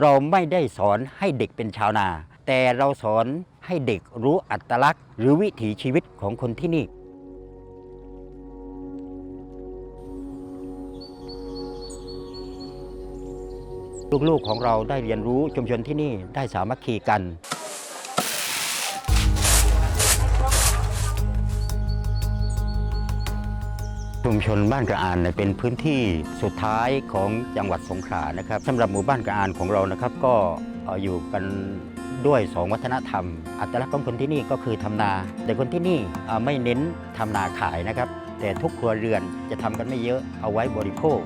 เราไม่ได้สอนให้เด็กเป็นชาวนา แต่เราสอนให้เด็กรู้อัตลักษณ์ หรือวิถีชีวิตของคนที่นี่ ลูกๆของเราได้เรียนรู้ชุมชนที่นี่ได้สามัคคีกัน มชนบ้านกระอานเป็นพื้นที่สุดท้ายของจังหวัดสงขลานะครับสำหรับหมู่บ้านกระอานของเรานะครับ ก็อยู่กันด้วยสองวัฒนธรรม อัตลักษณ์ของคนที่นี่ก็คือทำนา แต่คนที่นี่ไม่เน้นทำนาขายนะครับ แต่ทุกครัวเรือนจะทำกันไม่เยอะเอาไว้บริโภค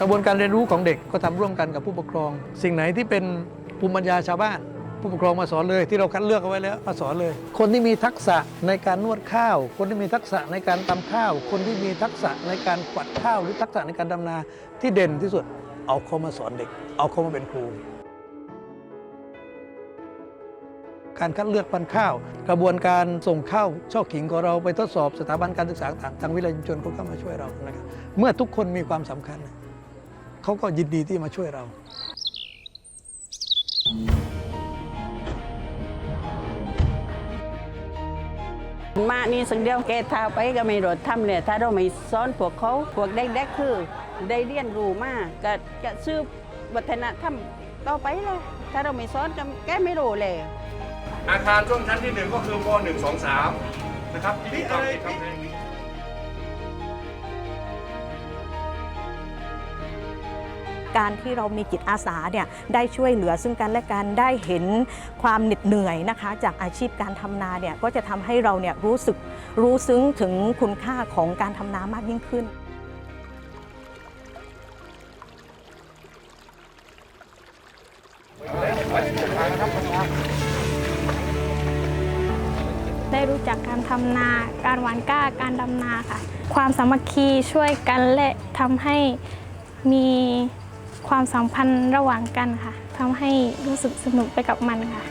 กระบวนการเรียนรู้ของเด็กก็ทำร่วมกันกับผู้ปกครอง สิ่งไหนที่เป็นภูมิปัญญาชาวบ้าน ผู้ปกครองมาสอนเลย ที่เราคัดเลือกเอาไว้แล้วมาสอนเลย คนที่มีทักษะในการนวดข้าว คนที่มีทักษะในการตำข้าว คนที่มีทักษะในการกวัดข้าว หรือทักษะในการดำนาที่เด่นที่สุด เอาเขามาสอนเด็ก เอาเขามาเป็นครู การคัดเลือกพันธุ์ข้าว กระบวนการส่งข้าวช่อขิงของเราไปทดสอบสถาบันการศึกษาต่างทางวิทยาชุมชนเขาก็มาช่วยเรานะครับเมื่อทุกคนมีความสำคัญเขาก็ยินดีที่มาช่วยเรา มานี่สังเดียวแกทาไปก็ไม่รดทำเลยถ้าเราไม่ซ้อนพวกเขาพวกเด็กๆคือได้เรียนรู้มากก็จะซื้อวัฒนธรรมต่อไปเลยถ้าเราไม่ซ้อนก็แกไม่รู้เลย อาคารช่วงชั้นที่หนึ่งก็คือม .1 2 3 นะครับที่ทำที่ทำเพลง การที่เรามีจิตอาสาเนี่ยได้ช่วยเหลือซึ่งกันและกันได้เห็นความเหน็ดเหนื่อยนะคะ จากอาชีพการทำนาเนี่ยก็จะทำให้เราเนี่ยรู้สึกรู้ซึ้งถึงคุณค่าของการทำนามากยิ่งขึ้นได้รู้จักการทำนา การหว่านกล้า การดำนาค่ะ ความสามัคคีช่วยกันและทำให้มี ความสัมพันธ์ระหว่างกันค่ะทำให้รู้สึกสนุกไปกับมันค่ะ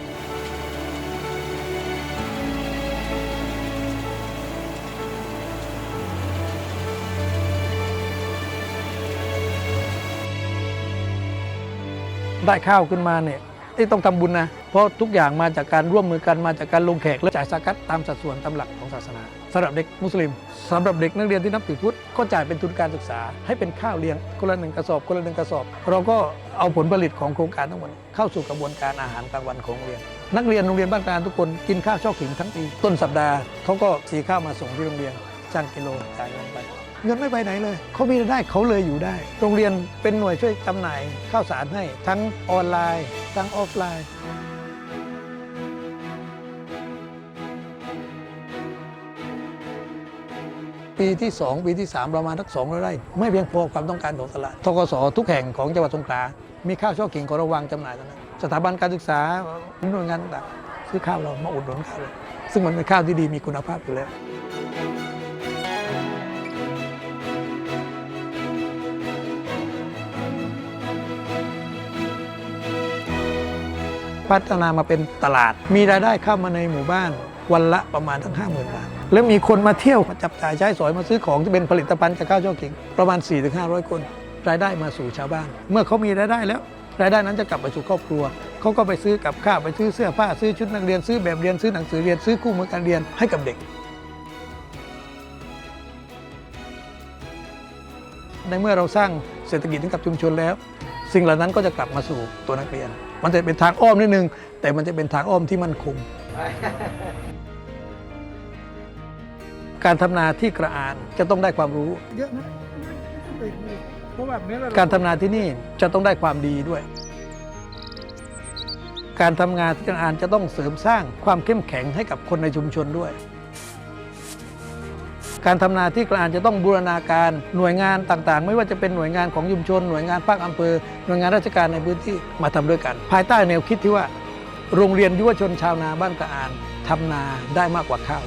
ได้ข้าวขึ้นมาเนี่ย ที่ต้องทำบุญนะ เพราะทุกอย่างมาจากการร่วมมือกันมาจากการลงแขกและจ่ายสากัดตามสัดส่วนตามหลักของศาสนาสำหรับเด็กมุสลิมสำหรับเด็กนักเรียนที่นับถือพุทธก็จ่ายเป็นทุนการศึกษา ให้เป็นข้าวเลี้ยงคนละหนึ่งกระสอบคนละหนึ่งกระสอบ เราก็เอาผลผลิตของโครงการทั้งหมดเข้าสู่กระบวนการอาหารกลางวันของโรงเรียน นักเรียนโรงเรียนบ้านกลางทุกคนกินข้าวช่อขิงทั้งปีต้นสัปดาห์เขาก็สีข้าวมาส่งที่โรงเรียนจ้างกิโลจ่ายเงินไปเงินไม่ไปไหนเลย เขามีรายได้เขาเลยอยู่ได้ โรงเรียนเป็นหน่วยช่วยจำหน่ายข้าวสารให้ ทั้งออนไลน์ ทั้งออฟไลน์ ปีที่ 2 ปีที่ 3 ประมาณทักสองไร่ ไม่เพียงพอความต้องการของตลาดทกสทุกแห่งของจังหวัดสงขลา มีข้าวช่อกิ่งของราวางจำหน่ายตอนนั้นสถาบันการศึกษาหน่วยงานต่างๆซื้อข้าวเรามาอุดหนุนข้าวเราซึ่งมันเป็นข้าวที่ดีมีคุณภาพอยู่แล้ว พัฒนามาเป็นตลาด มีรายได้เข้ามาในหมู่บ้าน วันละประมาณทั้ง 5 0,000 บาท แล้วมีคนมาเที่ยวมาจับจ่ายใช้สอยมาซื้อของที่เป็นผลิตภัณฑ์จากข้าวช่อขิงประมาณ 4-500 คน รายได้มาสู่ชาวบ้าน เมื่อเขามีรายได้แล้ว รายได้นั้นจะกลับไปสู่ครอบครัวเขาก็ไปซื้อกับข้าวไปซื้อเสื้อผ้าซื้อชุดนักเรียนซื้อแบบเรียนซื้อหนังสือเรียนซื้อคู่มือการเรียนให้กับเด็กในเมื่อเราสร้างเศรษฐกิจให้กับชุมชนแล้ว สิ่งเหล่านั้นก็จะกลับมาสู่ตัวนักเรียน มันจะเป็นทางอ้อมนิดนึง แต่มันจะเป็นทางอ้อมที่มั่นคง การทำนาที่กระอานจะต้องได้ความรู้ เยอะนะการทำนาที่นี่จะต้องได้ความดีด้วย การทำงานที่กระอานจะต้องเสริมสร้างความเข้มแข็งให้กับคนในชุมชนด้วย การทำนาที่กระอานจะต้องบูรณาการหน่วยงานต่างๆ ไม่ว่าจะเป็นหน่วยงานของยุมชน หน่วยงานภาคอำเภอ หน่วยงานราชการในพื้นที่มาทำด้วยกัน ภายใต้แนวคิดที่ว่า โรงเรียนยุวชนชาวนาบ้านกระอานทำนาได้มากกว่าข้าว